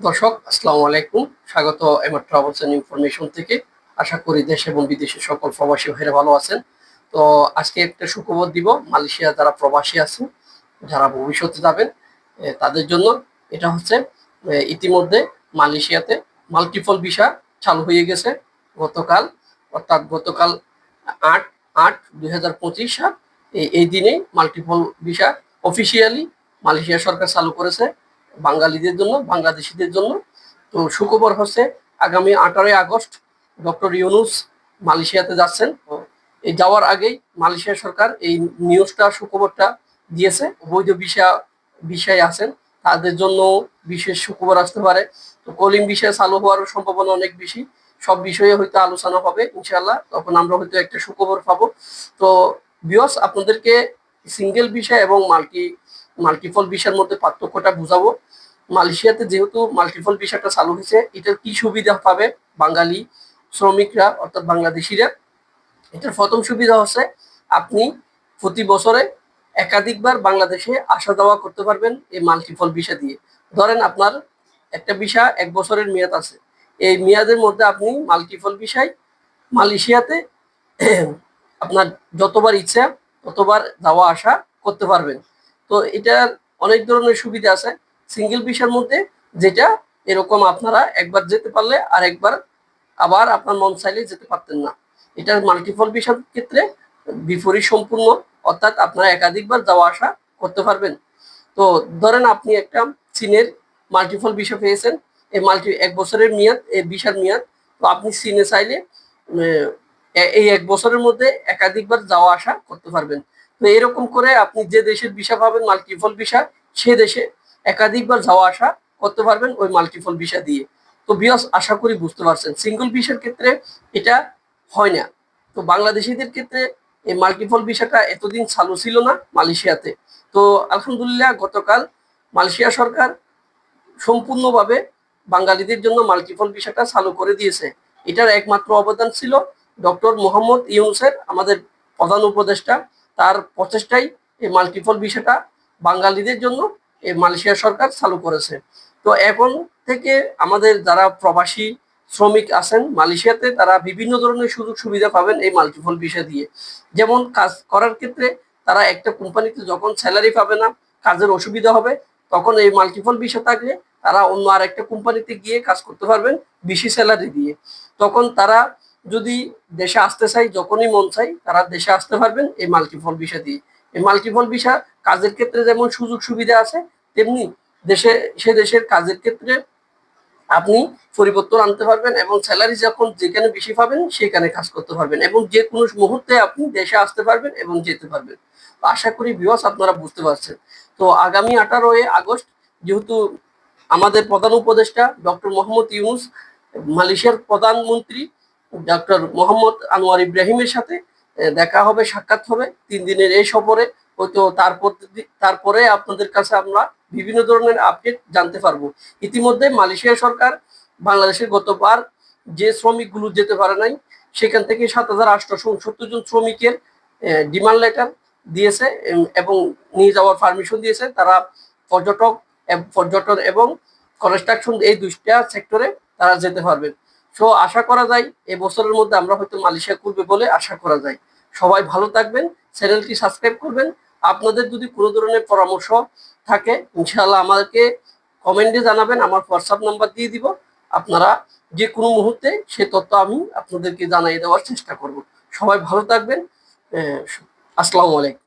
দর্শক, আসসালামু আলাইকুম। স্বাগত এমার ট্রাভেলস এন্ড ইনফরমেশন থেকে। আশা করি দেশ এবং বিদেশের সকল প্রবাসী ভাইরা ভালো আছেন। তো আজকে একটা সুখবর দিব, মালয়েশিয়া যারা প্রবাসী আছেন, যারা ভবিষ্যতে যাবেন তাদের জন্য। এটা হচ্ছে ইতিমধ্যে মালয়েশিয়াতে মাল্টিপল ভিসা চালু হয়ে গেছে। গতকাল, অর্থাৎ গতকাল আট আট দুই সাল এই- এই দিনে মাল্টিপল ভিসা অফিসিয়ালি মালয়েশিয়া সরকার চালু করেছে। বাঙালিদের জন্য, বাংলাদেশিদের জন্য। তো সুখবর হচ্ছে আগামী আঠারোই আগস্ট ডক্টর ইউনুস মালয়েশিয়াতে যাচ্ছেন। এই যাওয়ার আগেই মালয়েশিয়া সরকার এই নিউজটা, সুখবরটা দিয়েছে। অবৈধ বিষয় বিষয় আছেন। তাদের জন্য বিশেষ সুখবর আসতে পারে। তো কলিং বিষয় চালু হওয়ার সম্ভাবনা অনেক বেশি। সব বিষয়ে হয়তো আলোচনা হবে ইনশাল্লাহ তখন আমরা হয়তো একটা সুখবর পাবো। তো বিয়স আপনাদেরকে সিঙ্গেল বিষয় এবং মাল্টি মাল্টিপল ভিসার মধ্যে পার্থক্যটা বুঝাবো। মালয়েশিয়াতে যেহেতু মাল্টিপল বিষয়টা চালু হয়েছে, এটার কি সুবিধা পাবে বাঙালি শ্রমিকরা, অর্থাৎ বাংলাদেশিরা? এটার প্রথম সুবিধা হচ্ছে আপনি প্রতি বছরে একাধিকবার বাংলাদেশে আসা যাওয়া করতে পারবেন এই মাল্টিপল ভিসা দিয়ে। ধরেন আপনার একটা ভিসা এক বছরের মেয়াদ আছে। এই মেয়াদের মধ্যে আপনি মাল্টিপল ভিসায় মালয়েশিয়াতে আপনার যতবার ইচ্ছা ততবার যাওয়া আসা করতে পারবেন। তো এটার অনেক ধরনের সুবিধা আছে। সিঙ্গেল ভিসার মধ্যে যেটা এরকম আপনারা একবার যেতে পারলে আর একবার আবার আপনার মন চাইলে যেতে পারতেন না। এটা মাল্টিপল ভিসার ক্ষেত্রে বিপরীত সম্পূর্ণ, অর্থাৎ আপনারা একাধিকবার যাওয়া আসা করতে পারবেন। তো ধরেন আপনি একটা চীনের মাল্টিপল ভিসা পেয়েছেন, এই মাল্টি এক বছরের মেয়াদ, এই ভিসার মেয়াদ, তো আপনি চীনে চাইলে এই এক বছরের মধ্যে একাধিকবার যাওয়া আসা করতে পারবেন। তো এরকম করে আপনি যে দেশের ভিসা পাবেন মাল্টিপল ভিসা, সে দেশে একাধিকবার যাওয়া আসা করতে পারবেন ওই মাল্টিপল ভিসা দিয়ে। তো বিয়স আশা করি বুঝতে পারছেন। সিঙ্গল ভিসার ক্ষেত্রে এটা হয় না। তো বাংলাদেশিদের ক্ষেত্রে এই মাল্টিপল ভিসাটা এতদিন চালু ছিল না মালয়েশিয়াতে। তো আলহামদুলিল্লাহ গতকাল মালয়েশিয়া সরকার সম্পূর্ণভাবে বাঙালিদের জন্য মাল্টিপল ভিসাটা চালু করে দিয়েছে। এটার একমাত্র অবদান ছিল ডক্টর মোহাম্মদ ইউনুসের, আমাদের প্রধান উপদেষ্টা তার প্রচেষ্টাই এই মাল্টিপল ভিসাটা বাঙালিদের জন্য এই মালয়েশিয়া সরকার চালু করেছে। তো এখন থেকে আমাদের যারা প্রবাসী শ্রমিক আছেন, মালয়েশিয়াতে তারা বিভিন্ন ধরনের সুযোগ সুবিধা পাবেন এই মাল্টিপল ভিসা দিয়ে। যেমন কাজ করার ক্ষেত্রে তারা একটা কোম্পানিতে যখন স্যালারি পাবে না, কাজের অসুবিধা হবে, তখন এই মাল্টিপল ভিসা থাকলে তারা অন্য আর একটা কোম্পানিতে গিয়ে কাজ করতে পারবেন, বেশি স্যালারি দিয়ে। তখন তারা যদি দেশে আসতে চাই, যখনই মন চাই, তারা দেশে আসতে পারবেন এই মাল্টিপল ভিসা দিয়ে। এই মাল্টিপল ভিসা কাজের ক্ষেত্রে যেমন সুযোগ সুবিধা আছে, তেমনি দেশে, সে দেশের কাজের ক্ষেত্রে আপনি পরিবর্তন আনতে পারবেন এবং স্যালারি যখন যেখানে বেশি পাবেন, সেখানে কাজ করতে পারবেন এবং যে কোনো মুহূর্তে আপনি দেশে আসতে পারবেন এবং যেতে পারবেন। আশা করি বিওয়াস আপনারা বুঝতে পারছেন। তো আগামী আঠারোই আগস্ট, যেহেতু আমাদের প্রধান উপদেষ্টা ডক্টর মোহাম্মদ ইউনুস মালয়েশিয়ার প্রধানমন্ত্রী ডক্টর মোহাম্মদ আনোয়ার ইব্রাহিমের সাথে দেখা হবে, সাক্ষাৎ হবে তিন দিনের এই সফরে। হয়তো তারপর তারপরে আপনাদের কাছে আমরা বিভিন্ন ধরনের আপডেট জানতে পারব। ইতিমধ্যে মালয়েশিয়া সরকার বাংলাদেশের গতবার যে শ্রমিকগুলো যেতে পারে নাই, সেখান থেকে সাত হাজার আটশো সত্তর জন শ্রমিকের ডিমান্ড লেটার দিয়েছে এবং নিয়ে যাওয়ার পারমিশন দিয়েছে। তারা পর্যটক পর্যটন এবং কনস্ট্রাকশন এই দুইটা সেক্টরে তারা যেতে পারবেন সো আশা করা যায় এই বছরের মধ্যে আমরা হয়তো মালয়েশিয়া করবে বলে আশা করা যায়। সবাই ভালো থাকবেন, চ্যানেলটি সাবস্ক্রাইব করবেন। আপনাদের যদি কোনো ধরনের পরামর্শ থাকে, ইনশাআল্লাহ আমাকে কমেন্টে জানাবেন, আমার হোয়াটসঅ্যাপ নাম্বার দিয়ে দিব। আপনারা যে কোনো মুহূর্তে সে তথ্য আমি আপনাদেরকে জানিয়ে দেওয়ার চেষ্টা করব। সবাই ভালো থাকবেন। আসসালামু আলাইকুম।